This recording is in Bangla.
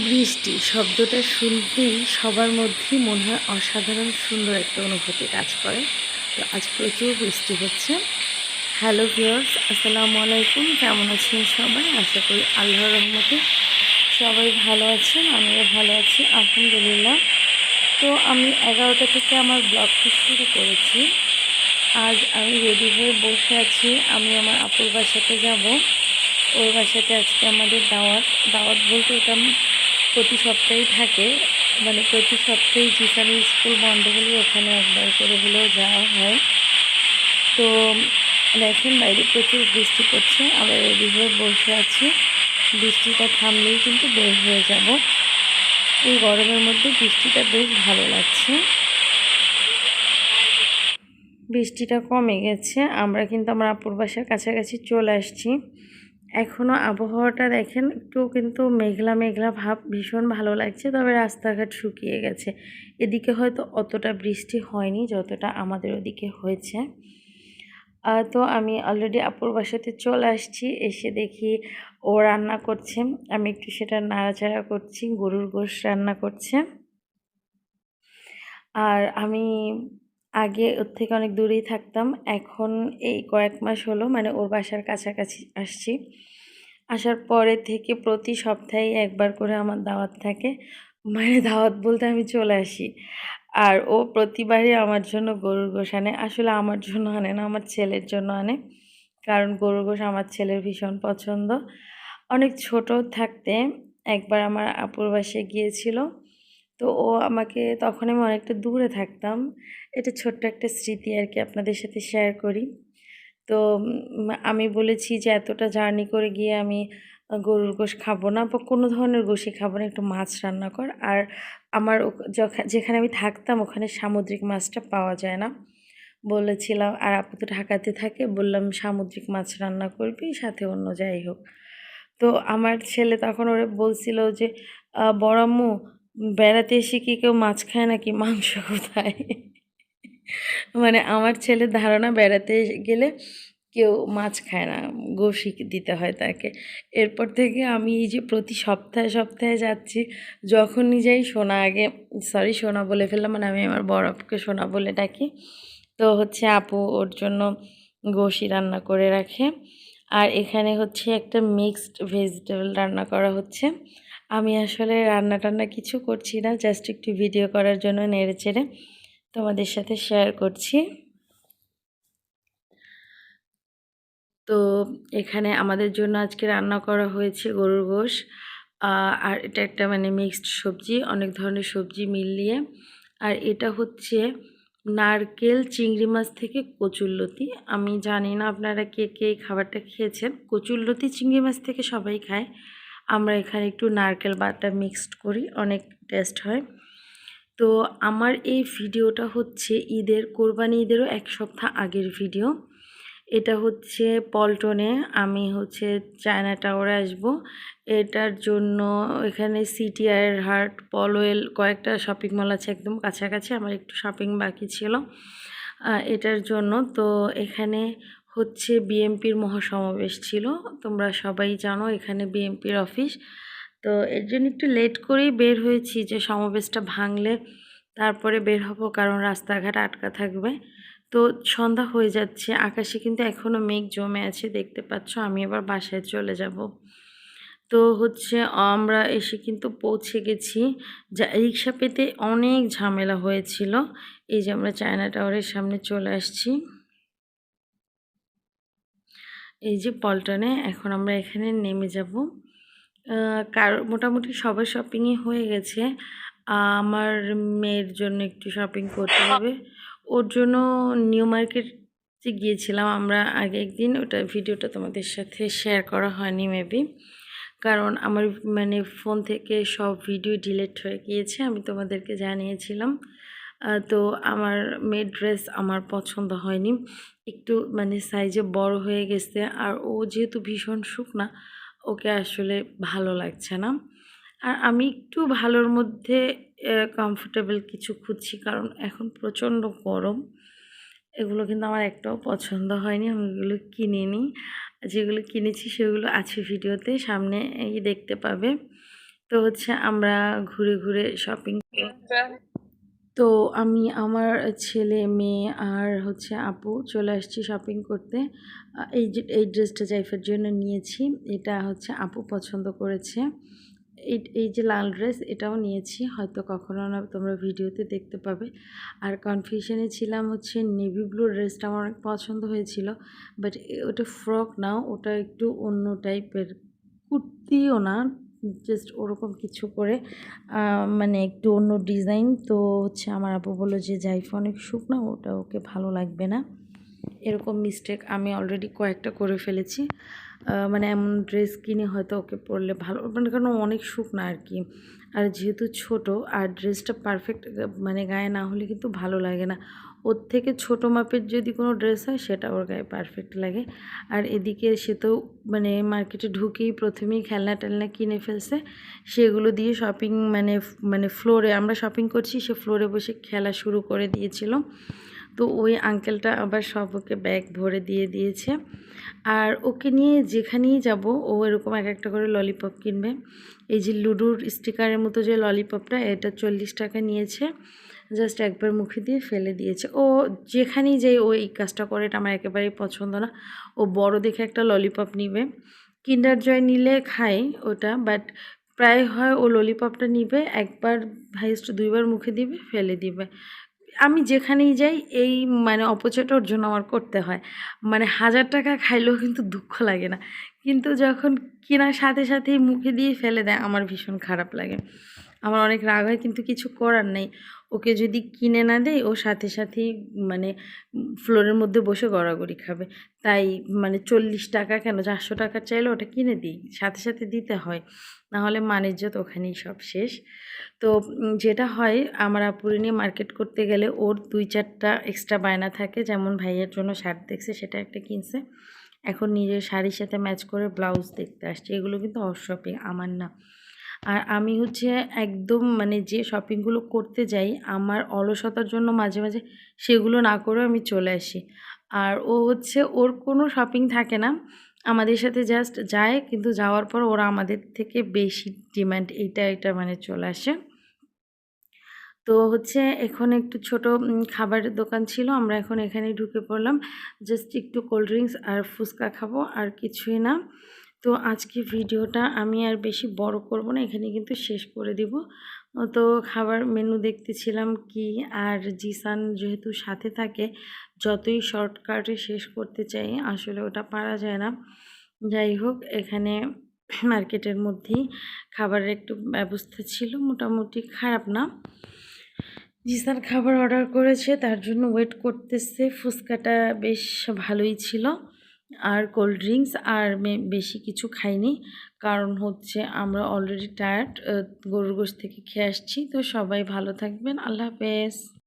বৃষ্টি শব্দটা শুনতেই সবার মধ্যেই মনে হয় অসাধারণ সুন্দর একটা অনুভূতি কাজ করে। তো আজ প্রচুর বৃষ্টি হচ্ছে। হ্যালো ভিউয়ার্স আসসালামু আলাইকুম। কেমন আছেন সবাই? আশা করি আল্লাহ রহমতে সবাই ভালো আছেন, আমিও ভালো আছি, আলহামদুলিল্লাহ। তো আমি এগারোটা থেকে আমার ব্লগটি শুরু করেছি। আজ আমি রেডি হয়ে বসে আছি। আমি আমার আপুর বাসাতে যাব। ওর বাসাতে আজকে আমাদের দাওয়াত। দাওয়াত বলতে ওটা প্রতি সপ্তাহেই থাকে। মানে প্রতি সপ্তাহে জিসানি স্কুল বন্ধ হলে ওখানে একবার করে হলেও যাওয়া হয়। তো দেখেন, বাইরে প্রচুর বৃষ্টি পড়ছে। আবার রেডি হয়ে বসে আছি। বৃষ্টিটা থামলেই কিন্তু বের হয়ে যাব। এই গরমের মধ্যে বৃষ্টিটা বেশ ভালো লাগছে। বৃষ্টিটা কমে গেছে। আমরা কিন্তু আমার আপুর বাসার কাছাকাছি চলে আসছি। এখনও আবহাওয়াটা দেখেন, একটু কিন্তু মেঘলা মেঘলা ভাব ভীষণ ভালো লাগছে, তবে রাস্তাঘাট শুকিয়ে গেছে। এদিকে হয়তো অতটা বৃষ্টি হয়নি, যতটা আমাদের ওদিকে হয়েছে। তো আমি অলরেডি আপুর বাসাতে চলে আসছি, এসে দেখি ও রান্না করছে। আমি একটু সেটা নাড়াচাড়া করছি, গরুর গোশ রান্না করছে। আর আমি আগে ওর থেকে অনেক দূরেই থাকতাম। এখন এই কয়েক মাস হলো মানে ওর বাসার কাছাকাছি আসছি। আসার পরে থেকে প্রতি সপ্তাহে একবার করে আমার দাওয়াত থাকে। মানে দাওয়াত বলতে আমি চলে আসি। আর ও প্রতিবারই আমার জন্য গরুর গোশ আনে। আসলে আমার জন্য আনে না, আমার ছেলের জন্য আনে। কারণ গরুর গোশ আমার ছেলের ভীষণ পছন্দ। অনেক ছোট থাকতে একবার আমার আপুর বাসায় গিয়েছিল। তো ও আমাকে তখন আমি অনেকটা দূরে থাকতাম। এটা ছোট্ট একটা স্মৃতি আর কি আপনাদের সাথে শেয়ার করি। তো আমি বলেছি যে এতটা জার্নি করে গিয়ে আমি গরুর গোশ খাব না বা কোনো ধরনের গোশই খাব না, একটু মাছ রান্না কর। আর আমার যেখানে আমি থাকতাম ওখানে সামুদ্রিক মাছটা পাওয়া যায় না। বলেছিলাম, আর আপু তো ঢাকাতে থাকে, বললাম সামুদ্রিক মাছ রান্না করবি, সাথে অন্য যাই হোক। তো আমার ছেলে তখন ওরা বলছিল যে বড় আম্মু বেড়াতে এসে কি কেউ মাছ খায় নাকি মাংস কোথায়? মানে আমার ছেলের ধারণা, বেড়াতে গেলে কেউ মাছ খায় না, গোশি দিতে হয় তাকে। এরপর থেকে আমি এই যে প্রতি সপ্তাহে সপ্তাহে যাচ্ছি, যখনই যাই সোনা আগে সরি সোনা বলে ফেললাম মানে আমি আমার আপুকে সোনা বলে ডাকি। তো হচ্ছে আপু ওর জন্য গোশি রান্না করে রাখে। আর এখানে হচ্ছে একটা মিক্সড ভেজিটেবল রান্না করা হচ্ছে। আমি আসলে রান্না টান্না কিছু করছি না জাস্ট একটু ভিডিও করার জন্য নেড়ে চেড়ে তোমাদের সাথে শেয়ার করছি। তো এখানে আমাদের জন্য আজকে রান্না করা হয়েছে গরুর গোশ। আর এটা একটা মানে মিক্সড সবজি, অনেক ধরনের সবজি মিলিয়ে। আর এটা হচ্ছে নারকেল, চিংড়ি মাছ থেকে কচুরলতি আমি জানি না আপনারা কে কে এই খাবারটা খেয়েছেন। কচুরলতি চিংড়ি মাছ থেকে সবাই খায়। আমরা এখানে একটু নারকেল বাটা মিক্সড করি, অনেক টেস্ট হয়। তো আমার এই ভিডিওটা হচ্ছে ঈদের, কোরবানি ঈদেরও এক সপ্তাহ আগের ভিডিও। এটা হচ্ছে পল্টনে, আমি হচ্ছে চায়না টাওয়ারে আসব। এটার জন্য এখানে সিটিআর হার্ট পলওয়েল কয়েকটা শপিং মল আছে একদম কাছাকাছি, আমার একটু শপিং বাকি ছিল। এটার জন্য তো এখানে হচ্ছে বিএমপির মহাসমাবেশ ছিল। তোমরা সবাই জানো এখানে বিএমপির অফিস। তো এর জন্য একটু লেট করেই বের হয়েছি যে সমাবেশটা ভাঙলে তারপরে বের হব, কারণ রাস্তাঘাট আটকা থাকবে। তো সন্ধ্যা হয়ে যাচ্ছে, আকাশে কিন্তু এখনও মেঘ জমে আছে, দেখতে পাচ্ছ। আমি এবার বাসায় চলে যাব। তো হচ্ছে আমরা এসে কিন্তু পৌঁছে গেছি। যা রিক্সা পেতে অনেক ঝামেলা হয়েছিল। এই যে আমরা চায়না টাওয়ারের সামনে চলে আসছি। এই যে পল্টনে এখন আমরা এখানে নেমে যাব। কার, মোটামুটি সবার শপিংই হয়ে গেছে। আমার মেয়ের জন্য একটু শপিং করতে হবে। ওর জন্য নিউ মার্কেটে গিয়েছিলাম। আমরা আগে একদিন, ওটা ভিডিওটা তোমাদের সাথে শেয়ার করা হয়নি মেবি কারণ আমার মানে ফোন থেকে সব ভিডিও ডিলিট হয়ে গিয়েছে, আমি তোমাদেরকে জানিয়েছিলাম। তো আমার মেয়ের ড্রেস আমার পছন্দ হয়নি। একটু মানে সাইজে বড় হয়ে গেছে। আর ও যেহেতু ভীষণ শুকনা, ওকে আসলে ভালো লাগছে না। আর আমি একটু ভালোর মধ্যে কমফোর্টেবল কিছু খুঁজছি, কারণ এখন প্রচণ্ড গরম। এগুলো কিন্তু আমার একটাও পছন্দ হয়নি। আমি এগুলো কিনিনি যেগুলো কিনেছি সেগুলো আছে ভিডিওতে, সামনে দেখতে পাবে। তো তো হচ্ছে আমরা ঘুরে ঘুরে শপিং তো আমি আমার ছেলে, মেয়ে আর হচ্ছে আপু চলে আসছি শপিং করতে। এই যে, এই ড্রেসটা জাইফের জন্য নিয়েছি। এটা হচ্ছে আপু পছন্দ করেছে। এই এই যে লাল ড্রেস এটাও নিয়েছি। হয়তো কখনো না তোমরা ভিডিওতে দেখতে পাবে। আর কনফিউশনে ছিলাম হচ্ছে নেভি ব্লু ড্রেসটা আমার অনেক পছন্দ হয়েছিল। বাট ওটা ফ্রক না, ওটা একটু অন্য টাইপের কুর্তিও না জাস্ট ওরকম কিছু করে মানে একটু অন্য ডিজাইন তো হচ্ছে আমার আপু বলল যে জাইফ অনেক শুকনো ওটা ওকে ভালো লাগবে না। এরকম মিস্টেক আমি অলরেডি কয়েকটা করে ফেলেছি। মানে এমন ড্রেস কিনে হয়তো ওকে পরলে ভালো মানে কারণ অনেক শুকনো আর কি। আর যেহেতু ছোট, আর ড্রেসটা পারফেক্ট মানে গায়ে না হলে কিন্তু ভালো লাগে না। ওর থেকে ছোট মাপের যদি কোনো ড্রেস হয়, সেটা ওর গায়ে পারফেক্ট লাগে। আর এদিকে সে তো মানে মার্কেটে ঢুকেই প্রথমেই খেলনা টেলনা কিনে ফেলছে। সেগুলো দিয়ে শপিং মানে মানে ফ্লোরে আমরা শপিং করছি, সে ফ্লোরে বসে খেলা শুরু করে দিয়েছিল। তো ওই আঙ্কেলটা আবার সব ওকে ব্যাগ ভরে দিয়ে দিয়েছে। আর ওকে নিয়ে যেখানেই যাব, ও এরকম এক একটা করে ললিপপ কিনবে। এই যে লুডুর স্টিকারের মতো যে ললিপপটা এটা চল্লিশ টাকা নিয়েছে। জাস্ট একবার মুখে দিয়ে ফেলে দিয়েছে। ও যেখানেই যাই, ও এই কাজটা করে, এটা আমার একেবারেই পছন্দ না। ও বড় দেখে একটা ললিপপ নিবে। কিন্ডার জয় নিলে খাই ওটা বাট প্রায় হয় ও ললিপপটা নিবে, একবার হাইস্ট দুইবার মুখে দিবে, ফেলে দিবে। আমি যেখানেই যাই, এই মানে অপচয়টা ওর জন্য আমার করতে হয়। মানে হাজার টাকা খাইলেও কিন্তু দুঃখ লাগে না। কিন্তু যখন কেনার সাথে সাথেই মুখে দিয়ে ফেলে দেয়, আমার ভীষণ খারাপ লাগে। আমার অনেক রাগ হয়, কিন্তু কিছু করার নেই। ওকে যদি কিনে না দেয় ও সাথে সাথেই মানে ফ্লোরের মধ্যে বসে গড়াগড়ি খাবে। তাই মানে চল্লিশ টাকা কেন? চারশো টাকা চাইলে ওটা কিনে দিই। সাথে সাথে দিতে হয়। নাহলে মানিজ্যত ওখানেই সব শেষ। তো যেটা হয়, আমার আপুরে নিয়ে মার্কেট করতে গেলে ওর দুই চারটা এক্সট্রা বায়না থাকে। যেমন ভাইয়ের জন্য শার্ট দেখছে, সেটা একটা কিনছে। এখন নিজের শাড়ির সাথে ম্যাচ করে ব্লাউজ দেখতে আসছে। এগুলো কিন্তু অফ শপিং আমার না। আর আমি হচ্ছে একদম মানে যে শপিংগুলো করতে যাই, আমার অলসতার জন্য মাঝে মাঝে সেগুলো না করেও আমি চলে আসি। আর ও হচ্ছে, ওর কোনো শপিং থাকে না। আমাদের সাথে জাস্ট যায়, কিন্তু যাওয়ার পর ওরা আমাদের থেকে বেশি ডিমান্ড এইটা এটা মানে চলে আসে। তো হচ্ছে এখন একটু ছোট খাবারের দোকান ছিল, আমরা এখন এখানে ঢুকে পড়লাম। জাস্ট একটু কোল্ড ড্রিঙ্কস আর ফুচকা খাব, আর কিছুই না। তো আজকে ভিডিওটা আমি আর বেশি বড় করব না, এখানে কিন্তু শেষ করে দিব। তো খাবার মেনু দেখতেছিলাম কি আর জিসান যেহেতু সাথে থাকে, যতই শর্টকাটে শেষ করতে চাই, আসলে ওটা পারা যায় না। যাই হোক, এখানে মার্কেটের মধ্যেই খাবারের একটু ব্যবস্থা ছিল, মোটামুটি খারাপ না। জিসান খাবার অর্ডার করেছে, তার জন্য ওয়েট করতেছে, ফুচকাটা বেশ ভালোই ছিল। আর কোল্ড ড্রিঙ্কস আর বেশি কিছু খাইনি। কারণ হচ্ছে আমরা অলরেডি টায়ার্ড গরুর গোশ থেকে খেয়ে আসছি। তো সবাই ভালো থাকবেন। আল্লাহ হাফেজ।